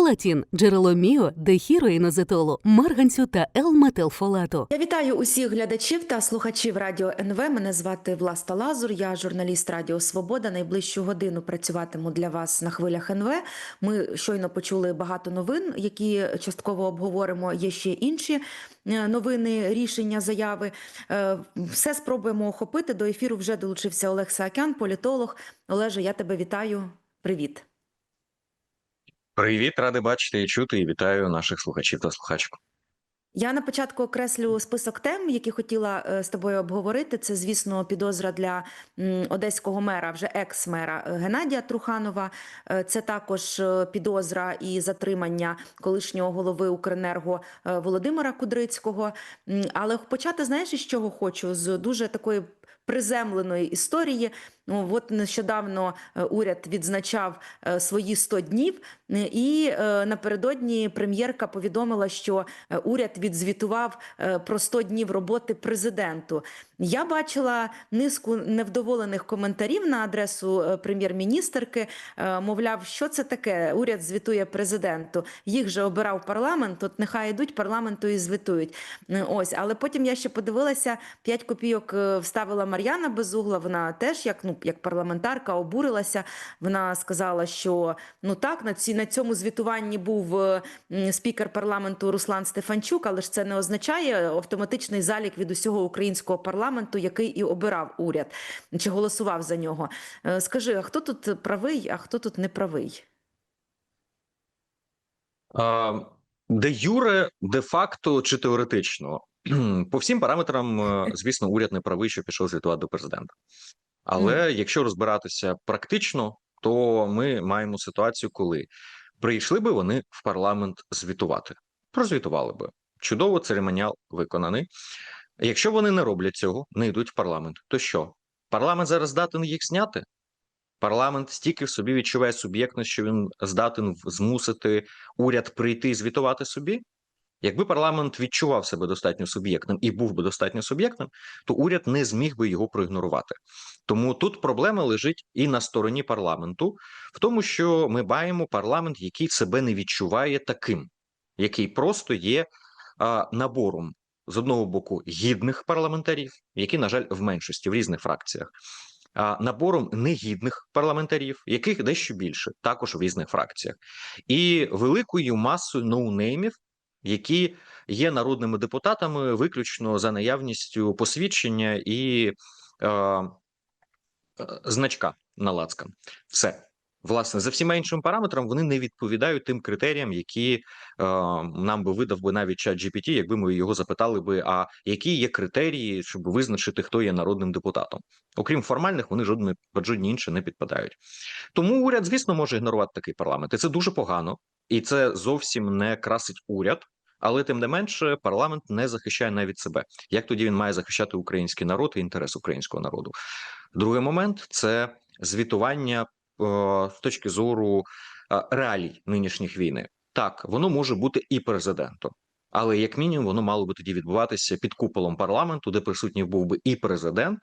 Фолатін – джерело міо, дехіроїнозетолу, марганцю та Л-метилфолату. Я вітаю усіх глядачів та слухачів радіо НВ. Мене звати Власта Лазур. Я журналіст Радіо Свобода. Найближчу годину працюватиму для вас на хвилях НВ. Ми щойно почули багато новин, які частково обговоримо. Є ще інші е, новини, рішення, заяви. Е, Все спробуємо охопити. До ефіру вже долучився Олег Саакян, політолог. Олеже, я тебе вітаю. Привіт. Привіт, радий бачити і чути, і вітаю наших слухачів та слухачок. Я на початку окреслю список тем, які хотіла е, з тобою обговорити. Це, звісно, підозра для одеського мера, вже екс-мера е, Геннадія Труханова. Е, Це також підозра і затримання колишнього голови Укренерго Володимира Кудрицького. Але почати, знаєш, із чого хочу? З дуже такої приземленої історії. Ну, от нещодавно е, уряд відзначав е, свої 100 днів, е, і напередодні прем'єрка повідомила, що уряд відзвітував про 100 днів роботи президенту. Я бачила низку невдоволених коментарів на адресу прем'єр-міністерки. Мовляв, що це таке? Уряд звітує президенту. Їх же обирав парламент. От нехай йдуть парламенту і звітують. Ось, але потім я ще подивилася 5 копійок вставила Мар'яна Безугла. Вона теж як ну як парламентарка обурилася. Вона сказала, що ну так на ці на цьому звітуванні був е, спікер парламенту Руслан Стефанчук, але ж це не означає автоматичний залік від усього українського парламенту, який і обирав уряд чи голосував за нього. Е, Скажи, а хто тут правий, а хто тут не правий? А, Де юре, де факто чи теоретично, по всім параметрам, е, звісно, уряд не правий, що пішов звітувати до президента. Але якщо розбиратися практично, то ми маємо ситуацію, коли прийшли би вони в парламент звітувати, прозвітували би. Чудово, церемоніал виконаний. Якщо вони не роблять цього, не йдуть в парламент, то що? Парламент зараз здатен їх зняти? Парламент стільки в собі відчуває суб'єктність, що він здатен змусити уряд прийти і звітувати собі. Якби парламент відчував себе достатньо суб'єктним і був би достатньо суб'єктним, то уряд не зміг би його проігнорувати. Тому тут проблема лежить і на стороні парламенту, в тому, що ми маємо парламент, який себе не відчуває таким, який просто є а, набором з одного боку гідних парламентарів, які, на жаль, в меншості в різних фракціях. а, Набором негідних парламентарів, яких дещо більше, також в різних фракціях, і великою масою ноунеймів, які є народними депутатами виключно за наявністю посвідчення і е, е, значка на лацкан. Все. Власне, за всіма іншими параметрами вони не відповідають тим критеріям, які е, нам би видав би навіть чат GPT, якби ми його запитали би, а які є критерії, щоб визначити, хто є народним депутатом. Окрім формальних, вони жодні, жодні інші не підпадають. Тому уряд, звісно, може ігнорувати такий парламент. І це дуже погано, і це зовсім не красить уряд. Але тим не менше, парламент не захищає навіть себе. Як тоді він має захищати український народ і інтерес українського народу? Другий момент це звітування е, з точки зору е, реалій нинішніх війни. Так, воно може бути і президентом, але як мінімум воно мало би тоді відбуватися під куполом парламенту, де присутній був би і президент,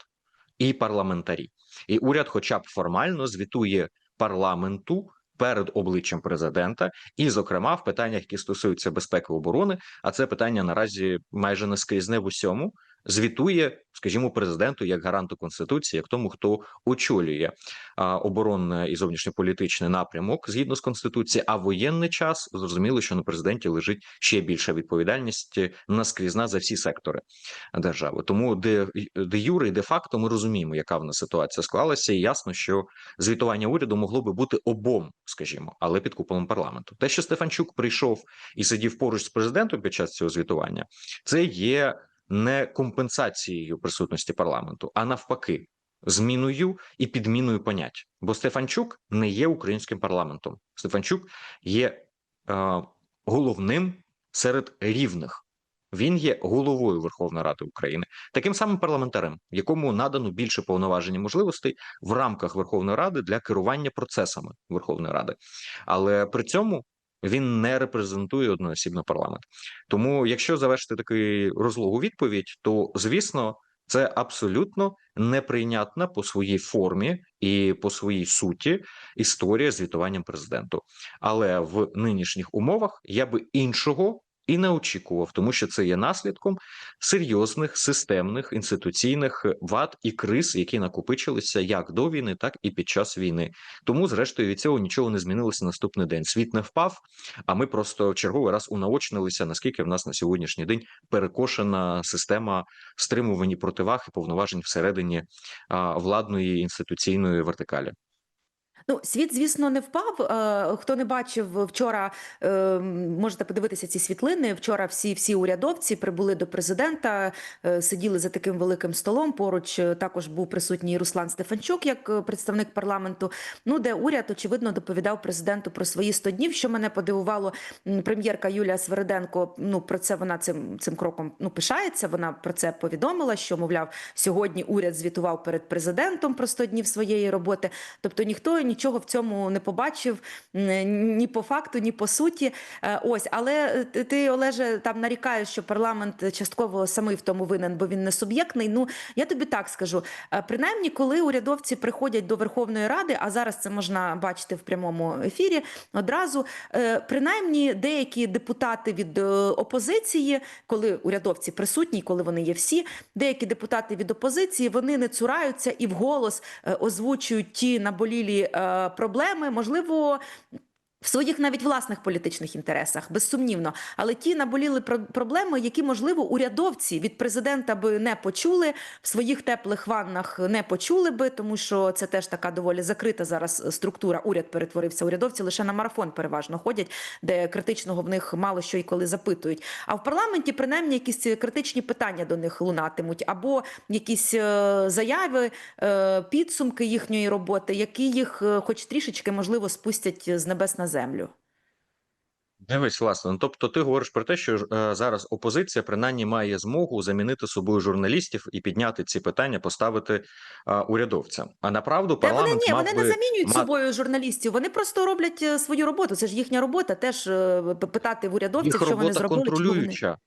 і парламентарі. І уряд, хоча б формально, звітує парламенту перед обличчям президента, і, зокрема, в питаннях, які стосуються безпеки оборони, а це питання наразі майже не скрізне в усьому. Звітує, скажімо, президенту як гаранту конституції, як тому, хто очолює а, оборонний і зовнішньополітичний напрямок згідно з конституцією. А воєнний час зрозуміло, що на президенті лежить ще більша відповідальність наскрізна за всі сектори держави. Тому де, де юре і де факто ми розуміємо, яка в нас ситуація склалася, і ясно, що звітування уряду могло би бути обом, скажімо, але під куполом парламенту. Те, що Стефанчук прийшов і сидів поруч з президентом під час цього звітування, це є не компенсацією присутності парламенту, а навпаки, зміною і підміною понять. Бо Стефанчук не є українським парламентом. Стефанчук є е, головним серед рівних. Він є головою Верховної Ради України, таким самим парламентарем, якому надано більше повноважень і можливостей в рамках Верховної Ради для керування процесами Верховної Ради, але при цьому він не репрезентує одноосібно парламент. Тому, якщо завершити таку розлогу відповідь, то звісно Це абсолютно неприйнятна по своїй формі і по своїй суті історія з звітуванням президенту. Але в нинішніх умовах я би іншого і не очікував, тому що це є наслідком серйозних системних інституційних вад і криз, які накопичилися як до війни, так і під час війни. Тому, зрештою, від цього нічого не змінилося наступний день. Світ не впав, а ми просто в черговий раз унаочнилися, наскільки в нас на сьогоднішній день перекошена система стримувані противаг і повноважень всередині владної інституційної вертикалі. Ну, світ, звісно, не впав. Е, Хто не бачив вчора, е, можете подивитися ці світлини. Вчора всі всі урядовці прибули до президента, е, сиділи за таким великим столом. Поруч також був присутній Руслан Стефанчук, як представник парламенту. Ну, де уряд очевидно доповідав президенту про свої 100 днів. Що мене подивувало, прем'єрка Юлія Свериденко. Ну про це вона цим цим кроком ну пишається. Вона про це повідомила. Що мовляв, сьогодні уряд звітував перед президентом про 100 днів своєї роботи. Тобто ніхто нічого в цьому не побачив ні по факту, ні по суті. Е, Ось, але ти- ти, Олеже, там нарікаєш, що парламент частково самий в тому винен, бо він не суб'єктний. Ну я тобі так скажу. Е, Принаймні, коли урядовці приходять до Верховної Ради, а зараз це можна бачити в прямому ефірі одразу. е, Принаймні, деякі депутати від е, опозиції, коли урядовці присутні, коли вони є всі, деякі депутати від опозиції вони не цураються і вголос е, озвучують ті наболілі е, проблеми, можливо. В своїх навіть власних політичних інтересах, безсумнівно, але ті наболіли про- проблеми, які можливо урядовці від президента би не почули в своїх теплих ваннах не почули би, тому що це теж така доволі закрита зараз структура. Уряд перетворився. Урядовці лише на марафон переважно ходять, де критичного в них мало що і коли запитують. А в парламенті принаймні якісь критичні питання до них лунатимуть, або якісь е, заяви, е, підсумки їхньої роботи, які їх, е, хоч трішечки, можливо, спустять з небес на землю. Дивись, власне. Ну, тобто, ти говориш про те, що е, зараз опозиція принаймні має змогу замінити собою журналістів і підняти ці питання, поставити е, урядовцям. А направду Та вони парламент ні, вони би не замінюють ма- собою журналістів. Вони просто роблять е, свою роботу. Це ж їхня робота. Теж е, питати в урядовців, їх що вони робота зробили. вони- контролююча.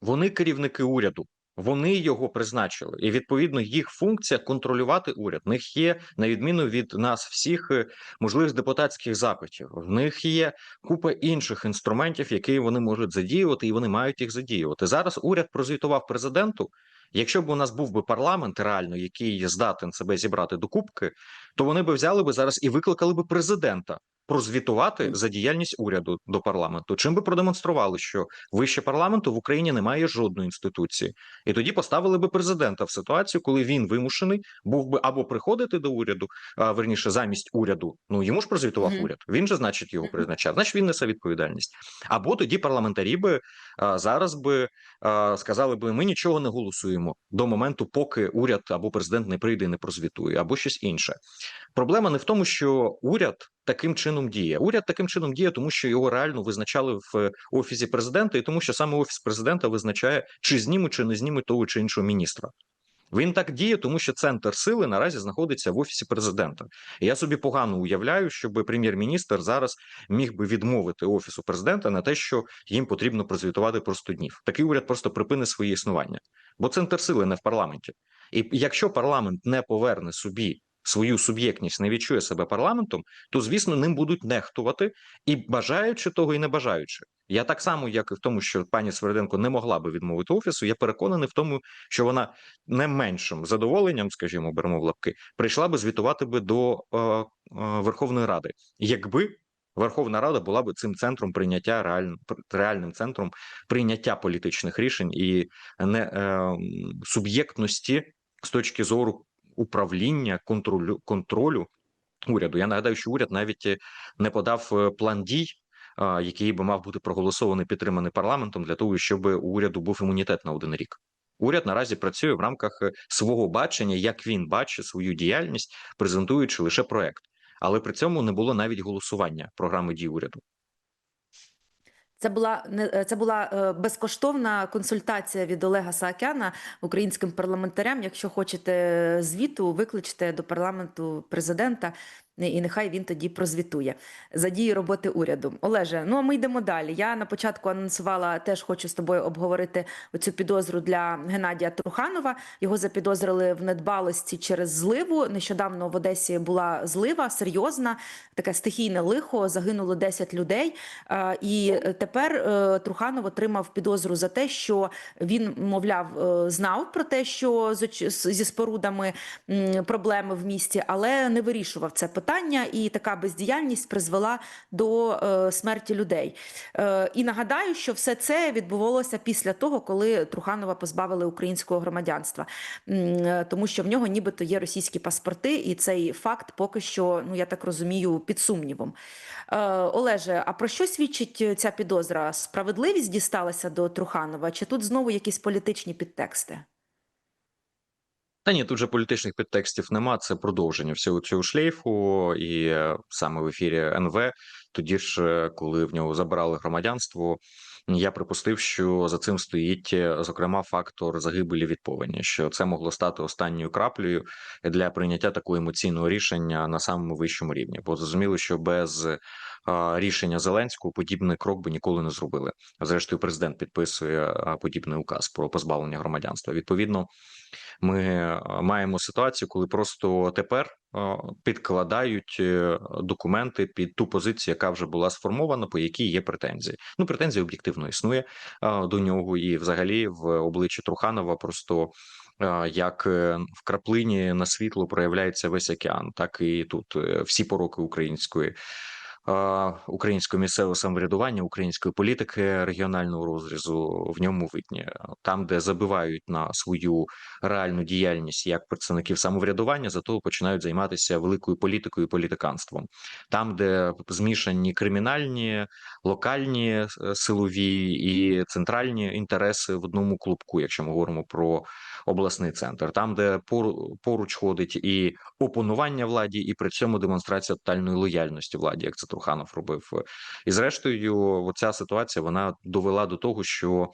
Вони керівники уряду. Вони його призначили, і відповідно їх функція контролювати уряд. В них є на відміну від нас всіх е, можливих депутатських запитів. В них є купа інших інструментів, які вони можуть задіювати, і вони мають їх задіювати. Зараз уряд прозвітував президенту. Якщо б у нас був би парламент реально, який здатен себе зібрати до кубки, то вони би взяли би зараз і викликали би президента прозвітувати за діяльність уряду до парламенту. Чим би продемонстрували, що вище парламенту в Україні немає жодної інституції, і тоді поставили би президента в ситуацію, коли він вимушений був би або приходити до уряду, а верніше замість уряду. Ну йому ж прозвітував Мгм. уряд. Він же, значить, його призначав. Значить, він несе відповідальність. Або тоді парламентарі би а, зараз би а, сказали би: ми нічого не голосуємо до моменту, поки уряд або президент не прийде і не прозвітує, або щось інше. Проблема не в тому, що уряд таким чином діє. Уряд таким чином діє, тому що його реально визначали в е, офісі президента, і тому, що саме офіс президента визначає, чи знімуть, чи не знімуть того чи іншого міністра. Він так діє, тому що центр сили наразі знаходиться в офісі президента. І я собі погано уявляю, щоб прем'єр-міністр зараз міг би відмовити офісу президента на те, що їм потрібно прозвітувати про 100 днів. Такий уряд просто припинить своє існування, бо центр сили не в парламенті. І якщо парламент не поверне собі свою суб'єктність, не відчує себе парламентом, то звісно ним будуть нехтувати і бажаючи того, і не бажаючи. Я так само, як і в тому, що пані Сверденко не могла би відмовити офісу. Я переконаний в тому, що вона не меншим задоволенням, скажімо, беремо в лапки, прийшла би звітувати би до е, е, Верховної Ради, якби Верховна Рада була би цим центром прийняття реальним реальним центром прийняття політичних рішень і не е, суб'єктності з точки зору управління контролю контролю уряду. Я нагадаю, що уряд навіть е, не подав е, план дій. Який би мав бути проголосований підтриманий парламентом для того, щоб у уряду був імунітет на один рік. Уряд наразі працює в рамках е, свого бачення, як він бачить свою діяльність, презентуючи лише проект, але при цьому не було навіть голосування програми дій уряду. Це була е, це була е, безкоштовна консультація від Олега Саакяна українським парламентарям. Якщо хочете звіту, викличте до парламенту президента. І нехай він тоді прозвітує за дії роботи уряду. Олеже, ну а ми йдемо далі. Я на початку анонсувала, теж хочу з тобою обговорити оцю підозру для Геннадія Труханова. Його запідозрили в недбалості через зливу. Нещодавно в Одесі була злива серйозна, таке стихійне лихо. Загинуло 10 людей. Е, І тепер е, Труханов отримав підозру за те, що він, мовляв, е, знав про те, що зі спорудами проблеми в місті, але не вирішував це питання, і така бездіяльність призвела до е, смерті людей. Е, І нагадаю, що все це відбувалося після того, коли Труханова позбавили українського громадянства, е, тому що в нього нібито є російські паспорти, і цей факт поки що, ну я так розумію, під сумнівом. Е, Олеже, а про що свідчить ця підозра? Справедливість дісталася до Труханова, чи тут знову якісь політичні підтексти? Та ні, тут же політичних підтекстів нема. Це продовження всього цього шлейфу, і е, саме в ефірі НВ. Тоді ж, е, коли в нього забрали громадянство, я припустив, що за цим стоїть е, зокрема фактор загибелі від повені, що це могло стати останньою краплею для прийняття такого емоційного рішення на самому вищому рівні. Бо зрозуміло, що без е, рішення Зеленського подібний крок би ніколи не зробили. Зрештою, президент підписує е, подібний указ про позбавлення громадянства. Відповідно, ми маємо ситуацію, коли просто тепер підкладають е, документи під ту позицію, яка вже була сформована, по якій є претензії. Ну, претензія об'єктивно існує е, до нього, і взагалі в обличчі Труханова просто. е, Як е, в краплині на світло проявляється весь океан, так і тут е, всі пороки української е, українського місцевого самоврядування, української політики регіонального розрізу в ньому видні. Там, де забивають на свою реальну діяльність як представників самоврядування, зато починають займатися великою політикою і політиканством. Там, де змішані кримінальні, локальні е, силові і центральні інтереси в одному клубку, якщо ми говоримо про обласний центр, там, де пору- поруч ходить і опонування владі, і при цьому демонстрація тотальної лояльності владі, як це Труханов робив. І зрештою, оця ситуація вона довела до того, що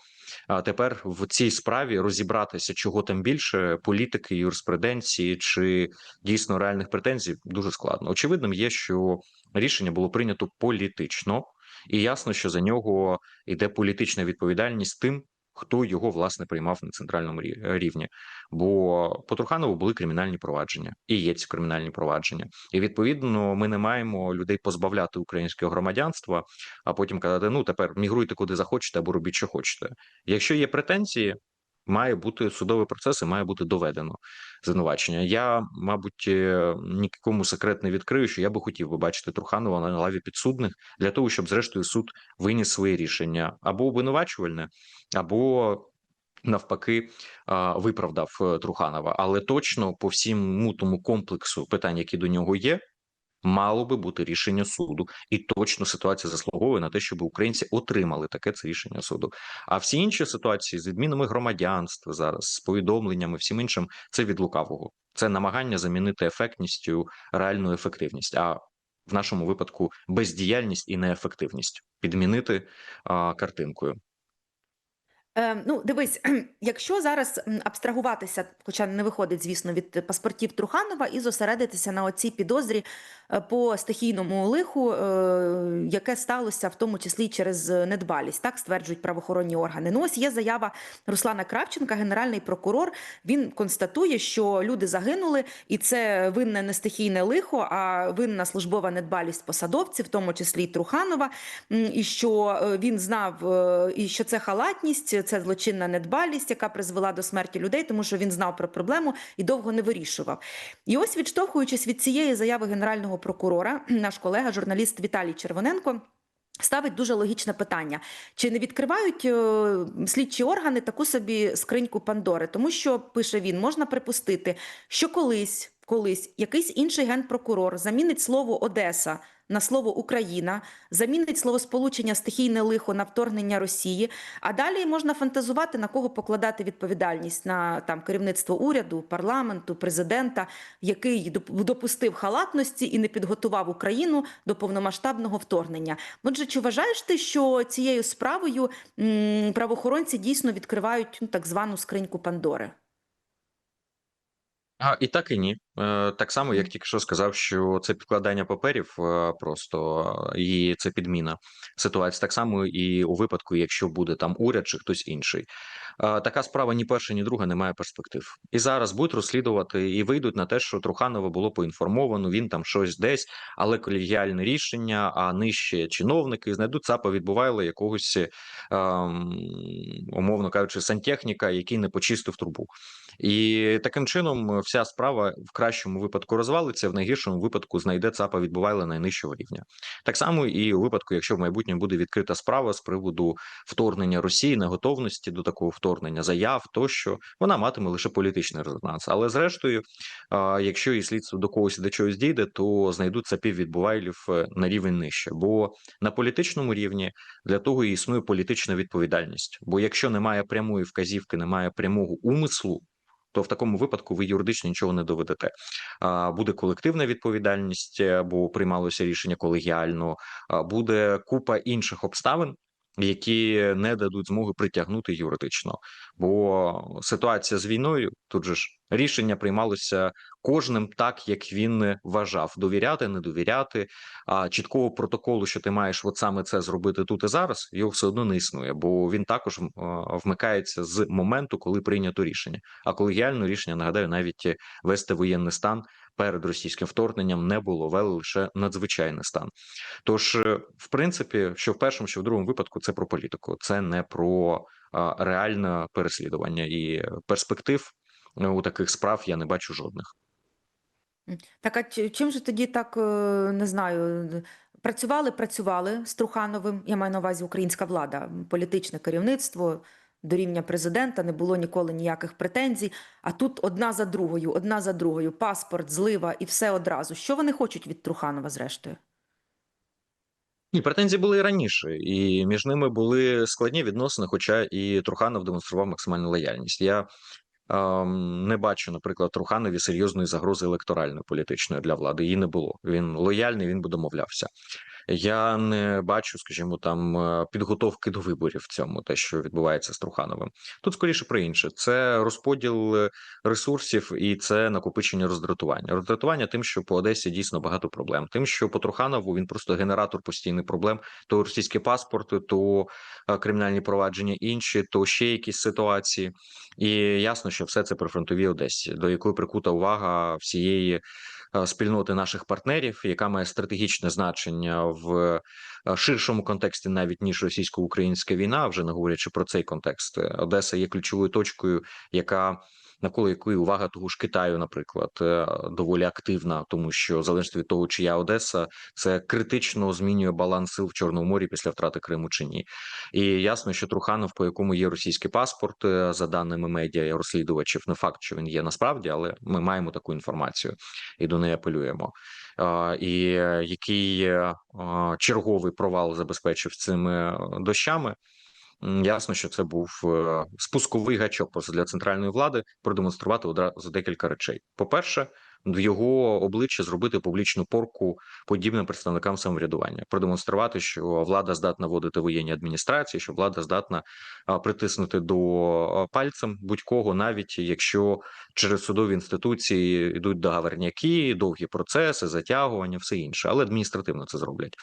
тепер в цій справі розібратися, чого там більше політики, юриспруденції чи дійсно реальних претензій дуже складно. Очевидним є, що рішення було прийнято політично, і ясно, що за нього йде політична відповідальність тим. Хто його власне приймав на центральному рівні? Бо по Труханову були кримінальні провадження, і є ці кримінальні провадження. І відповідно ми не маємо людей позбавляти українського громадянства, а потім казати: ну тепер мігруйте куди захочете або робіть, що хочете. Якщо є претензії, має бути судовий процес і має бути доведено звинувачення. Я, мабуть, е, нікому секрет не відкрию, що я би хотів би бачити Труханова на лаві підсудних для того, щоб зрештою суд виніс своє рішення або обвинувачувальне, або. Навпаки, виправдав е, Труханова, але точно по всьому тому комплексу питань, які до нього є, мало би бути рішення суду, і точно ситуація заслуговує на те, щоб українці отримали таке це рішення суду. А всі інші ситуації з відмінами громадянства зараз, з повідомленнями, всім іншим, це від лукавого. Це намагання замінити ефектністю реальну ефективність. А в нашому випадку бездіяльність і неефективність підмінити а, картинкою. Е, ну, дивись, якщо зараз абстрагуватися, хоча не виходить, звісно, від паспортів Труханова, і зосередитися на оцій підозрі е, по стихійному лиху, е, яке сталося в тому числі через недбалість, так стверджують правоохоронні органи. Ну, ось є заява Руслана Кравченка, генеральний прокурор. Він констатує, що люди загинули, і це винне не стихійне лихо, а винна службова недбалість посадовців, в тому числі і Труханова, і що е, він знав, е, і що це халатність, це злочинна недбалість, яка призвела до смерті людей, тому що він знав про проблему і довго не вирішував. І ось, відштовхуючись від цієї заяви генерального прокурора, наш колега, журналіст Віталій Червоненко. Ставить дуже логічне питання: чи не відкривають е, слідчі органи таку собі скриньку Пандори? Тому що пише він, можна припустити, що колись, колись якийсь інший генпрокурор замінить слово Одеса на слово Україна, замінить словосполучення стихійне лихо на вторгнення Росії. А далі можна фантазувати на кого покладати відповідальність на там керівництво уряду, парламенту, президента, який допустив халатності і не підготував Україну до повномасштабного вторгнення. Отже, чи вважаєш ти, що цією справою м, правоохоронці дійсно відкривають ну, так звану скриньку Пандори? А і так і ні. Е, Так само, як тільки що сказав, що це підкладання паперів е, просто е, і це підміна ситуації. Так само і у випадку, якщо буде там уряд чи хтось інший. Така справа ні перша, ні друга не має перспектив. І зараз будуть розслідувати і вийдуть на те, що Труханова було поінформовано, він там щось десь, але колегіальне рішення, а нижче чиновники знайдуть ЦАПа відбували якогось, ем, умовно кажучи, сантехніка, який не почистив трубу. І таким чином вся справа в кращому випадку розвалиться, в найгіршому випадку знайде ЦАПа відбувайла найнижчого рівня. Так само і у випадку, якщо в майбутньому буде відкрита справа з приводу вторгнення Росії, неготовності до такого вторгнення, заяв тощо, вона матиме лише політичний резонанс. Але зрештою, якщо і слідство до когось до чогось дійде, то знайдуть ЦАПів відбувайлів е, на рівень нижче. Бо на політичному рівні для того і існує політична відповідальність. Бо якщо немає прямої вказівки, немає прямого умислу то в такому випадку ви юридично нічого не доведете. Буде колективна відповідальність, е, бо приймалося рішення колегіально. Буде купа інших обставин. Які не дадуть змоги притягнути юридично, бо ситуація з війною тут же ж рішення приймалося кожним так, як він вважав: довіряти, не довіряти. А чіткого протоколу, що ти маєш от саме це зробити тут і зараз, його все одно не існує, бо він також вмикається з моменту, коли прийнято рішення. А колегіальне рішення нагадаю, навіть вести воєнний стан перед російським вторгненням не було, вели лише надзвичайний стан. Тож, е, в принципі, що в першому, що в другому випадку, це про політику, це не про реальне переслідування і перспектив е, у таких справ я не бачу жодних. Так, а чим же тоді так, е, не знаю, працювали, працювали з Трухановим, я маю на увазі українська влада, політичне керівництво до рівня президента, не було ніколи ніяких претензій, а тут одна за другою, одна за другою, паспорт, злива і все одразу. Що вони хочуть від Труханова зрештою? Ні, претензії були і раніше, і між ними були складні відносини, хоча і Труханов демонстрував максимальну лояльність. Я не бачу, наприклад, Руханові серйозної загрози електоральної політичної для влади. Її не було. Він лояльний, він би домовлявся. Я не бачу, скажімо, там е, підготовки до виборів в цьому, те, що відбувається з Трухановим. Тут скоріше про інше. Це розподіл е, ресурсів і це накопичення роздратування. Роздратування тим, що по Одесі дійсно багато проблем. Тим, що по Труханову він просто генератор постійних проблем. То російські паспорти, то е, кримінальні провадження інші, то ще якісь ситуації. І ясно, що все це при фронтовій Одесі, до якої прикута увага всієї спільноти наших партнерів, яка має стратегічне значення в е, ширшому контексті, навіть ніж російсько-українська війна, вже не говорячи про цей контекст. Одеса є ключовою точкою, яка навколо якої увага того ж Китаю, наприклад, е, доволі активна, тому що залежно від того, чия Одеса, це критично змінює баланс сил в Чорному морі після втрати Криму чи ні. І ясно, що Труханов, по якому є російський паспорт, е, за даними медіа розслідувачів, не факт, що він є насправді, але ми маємо таку інформацію і до неї апелюємо. І е, який черговий провал забезпечив цими дощами. Ясно, що це був е, спусковий гачок для центральної влади продемонструвати одразу декілька речей. По-перше, в його обличчя зробити публічну порку подібним представникам самоврядування, продемонструвати, що влада здатна вводити воєнні адміністрації, що влада здатна притиснути до пальцем будь-кого, навіть якщо через судові інституції йдуть договорняки, довгі процеси, затягування, все інше, але адміністративно це зроблять.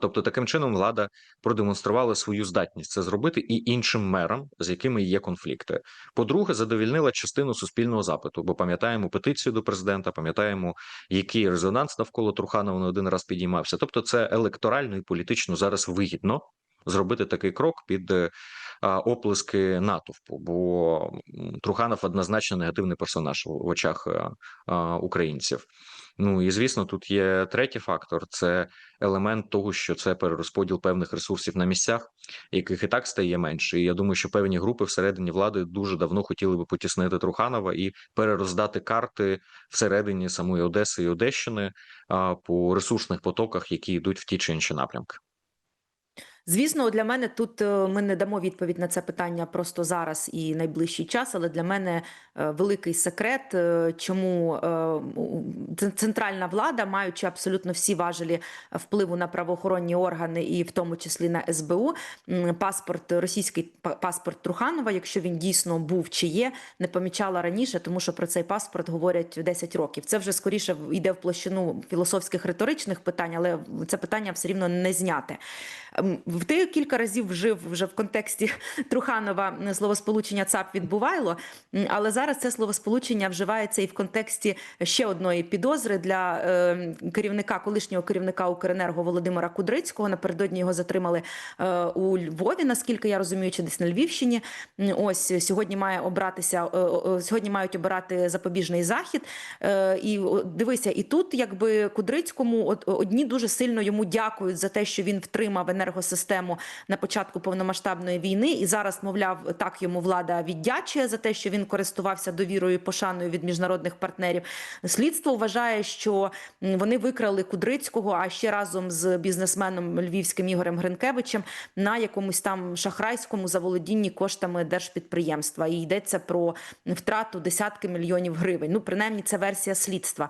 Тобто, таким чином влада продемонструвала свою здатність це зробити і іншим мерам, з якими є конфлікти. По-друге, задовільнила частину суспільного запиту, бо пам'ятаємо петицію до президента, пам'ятаємо, який резонанс навколо Труханова не один раз підіймався. Тобто, це електорально і політично зараз вигідно зробити такий крок під е, оплески натовпу, бо Труханов однозначно негативний персонаж в очах е, українців. Ну і звісно, тут є третій фактор: це елемент того, що це перерозподіл певних ресурсів на місцях, яких і так стає менше. І я думаю, що певні групи всередині влади дуже давно хотіли би потіснити Труханова і перероздати карти всередині самої Одеси і Одещини по ресурсних потоках, які йдуть в ті чи інші напрямки. Звісно, для мене тут е, ми не дамо відповідь на це питання просто зараз і найближчий час, але для мене е, великий секрет, е, чому центральна влада, маючи абсолютно всі важелі впливу на правоохоронні органи, і в тому числі на СБУ, паспорт російський паспорт Труханова, якщо він дійсно був чи є, не помічала раніше, тому що про цей паспорт говорять 10 років. Це вже скоріше йде в площину філософських риторичних питань, але це питання все рівно не зняте. Ем, Ти кілька разів вжив вже в контексті Труханова словосполучення ЦАП відбувайло, але зараз це словосполучення вживається і в контексті ще одної підозри для е, керівника, колишнього керівника Укренерго Володимира Кудрицького. Напередодні його затримали е, у Львові, наскільки я розумію, чи десь на Львівщині. Ось сьогодні має обратися е, сьогодні мають обирати запобіжний захід. Е, І дивися, і тут якби Кудрицькому одні дуже сильно йому дякують за те, що він втримав енергосистему на початку повномасштабної війни, і зараз, мовляв, так йому влада віддячує за те, що він користувався довірою і пошаною від міжнародних партнерів. Слідство вважає, що вони викрали Кудрицького, а ще разом з бізнесменом львівським Ігорем Гринкевичем на якомусь там шахрайському заволодінні коштами держпідприємства. І йдеться про втрату десятки мільйонів гривень. Ну, принаймні, це версія слідства.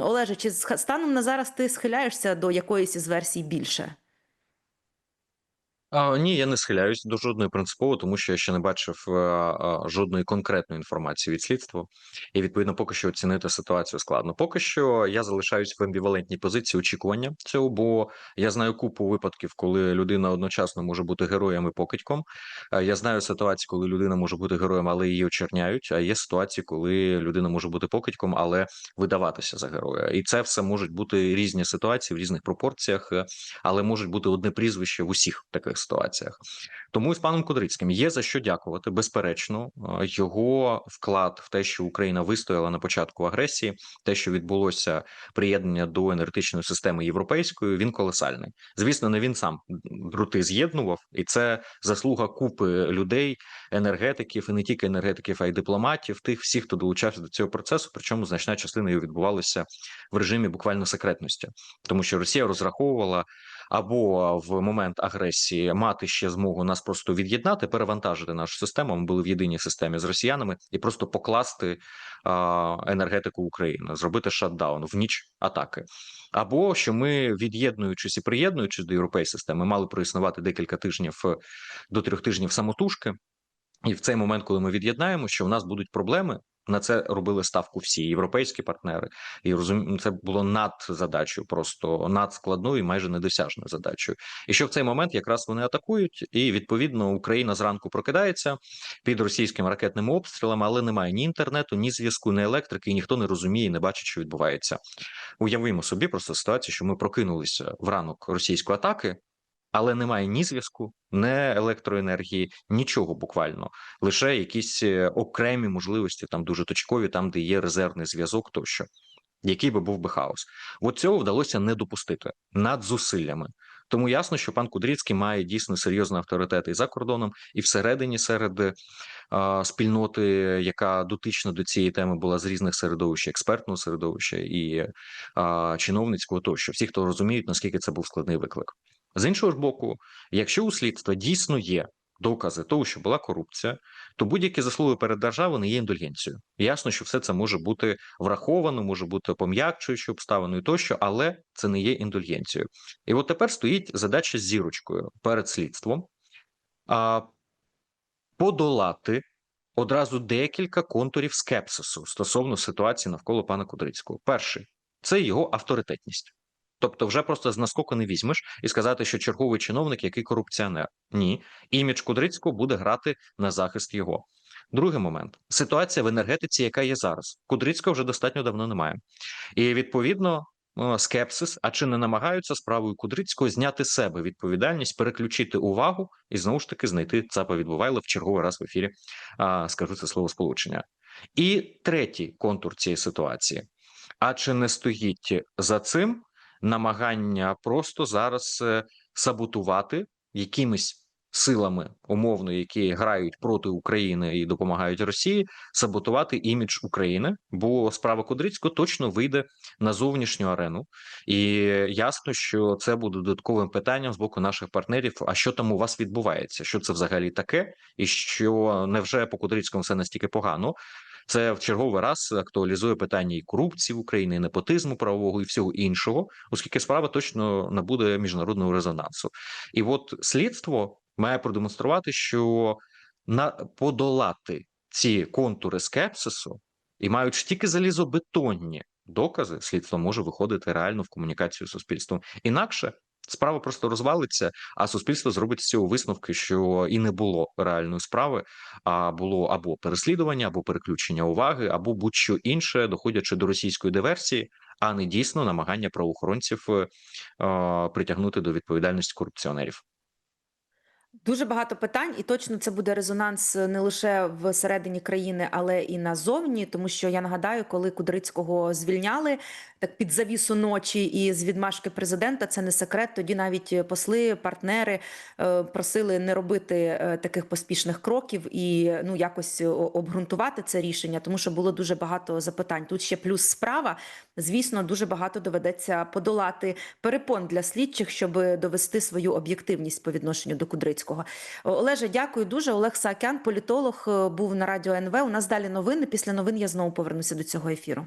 Олеже, чи станом на зараз ти схиляєшся до якоїсь із версій більше? А, ні, я не схиляюсь до жодної принципово, тому що я ще не бачив е, е, жодної конкретної інформації від слідства, і відповідно поки що оцінити ситуацію складно. Поки що я залишаюсь в амбівалентній позиції очікування цього, бо я знаю купу випадків, коли людина одночасно може бути героєм і покидьком. Е, Я знаю ситуації, коли людина може бути героєм, але її очерняють. А є ситуації, коли людина може бути покидьком, але видаватися за героя. І це все можуть бути різні ситуації в різних пропорціях, але можуть бути одне прізвище в усіх таких ситуаціях. Тому з паном Кудрицьким є за що дякувати. Безперечно, Е, його вклад в те, що Україна вистояла на початку агресії, те, що відбулося приєднання до енергетичної системи європейської, він колосальний. Звісно, не він сам друти з'єднував, і це заслуга купи людей, енергетиків, і не тільки енергетиків, а й дипломатів, тих всіх, хто долучався до цього процесу. Причому значна частина його відбувалася в режимі буквально секретності, тому що Росія розраховувала або в момент агресії мати ще змогу нас просто від'єднати, перевантажити нашу систему. Ми були в єдиній системі з росіянами і просто покласти енергетику України, зробити шатдаун в ніч атаки. Або що ми, від'єднуючись і приєднуючись до європейської системи, мали проіснувати декілька тижнів е, до трьох тижнів самотужки. І в цей момент, коли ми від'єднаємо, що в нас будуть проблеми, на це робили ставку всі європейські партнери, і розумію, це було над задачею, просто надскладною і майже недосяжною задачею. І що в цей момент якраз вони атакують, і відповідно Україна зранку прокидається під російськими ракетними обстрілами, але немає ні інтернету, ні зв'язку, ні електрики, і ніхто не розуміє, не бачить, що відбувається. Уявимо собі просто ситуацію, що ми прокинулися в ранок російської атаки. Але немає ні зв'язку, ні електроенергії, нічого буквально, лише якісь е, окремі можливості, там дуже точкові, там де є резервний зв'язок, тощо, який би був би хаос. От цього вдалося не допустити над зусиллями. Тому ясно, що пан Кудрицький має дійсно серйозний авторитет і за кордоном, і всередині серед е, спільноти, яка дотична до цієї теми була з різних середовищ, експертного середовища і е, чиновницького, тощо всі, хто розуміють, наскільки це був складний виклик. З іншого ж боку, якщо у слідства дійсно є докази того, що була корупція, то будь-які заслуги перед державою не є індульгенцією. Ясно, що все це може бути враховано, може бути пом'якчуючою обставиною тощо, але це не є індульгенцією. І от тепер стоїть задача з зірочкою перед слідством а, подолати одразу декілька контурів скепсису стосовно ситуації навколо пана Кудрицького. Перший це його авторитетність. Тобто, вже просто з наскоку не візьмеш і сказати, що черговий чиновник, який корупціонер. Ні, імідж Кудрицького буде грати на захист його. Другий момент ситуація в енергетиці, яка є зараз. Кудрицького вже достатньо давно немає, і відповідно е, скепсис. А чи не намагаються справою Кудрицького зняти себе відповідальність, переключити увагу і знову ж таки знайти ЦАПа відбувайла в черговий раз в ефірі. А, скажу це слово сполучення. І третій контур цієї ситуації. А чи не стоїть за цим намагання просто зараз е, саботувати якимись силами умовно, які грають проти України і допомагають Росії, саботувати імідж України, бо справа Кудрицького точно вийде на зовнішню арену, і ясно, що це буде додатковим питанням з боку наших партнерів. А що там у вас відбувається? Що це взагалі таке, і що невже по Кудрицькому все настільки погано? Це в черговий раз актуалізує питання і корупції в Україні, і непотизму правового і всього іншого, оскільки справа точно набуде міжнародного резонансу. І от слідство має продемонструвати, що на подолати ці контури скепсису і маючи тільки залізобетонні докази, слідство може виходити реально в комунікацію з суспільством. Інакше справа просто розвалиться, а суспільство зробить з цього висновки, що і не було реальної справи, а було або переслідування, або переключення уваги, або будь-що інше, доходячи до російської диверсії, а не дійсно намагання правоохоронців е, е, притягнути до відповідальності корупціонерів. Дуже багато питань, і точно це буде резонанс не лише всередині країни, але і назовні. Тому що я нагадаю, коли Кудрицького звільняли так під завісу ночі і з відмашки президента, це не секрет. Тоді навіть посли, партнери е, просили не робити е, таких поспішних кроків і ну якось обґрунтувати це рішення, тому що було дуже багато запитань. Тут ще плюс справа. Звісно, дуже багато доведеться подолати перепон для слідчих, щоб довести свою об'єктивність по відношенню до Кудрицького. Олеже, дякую дуже. Олег Саакян, політолог, е, був на радіо НВ. У нас далі новини. Після новин я знову повернуся до цього ефіру.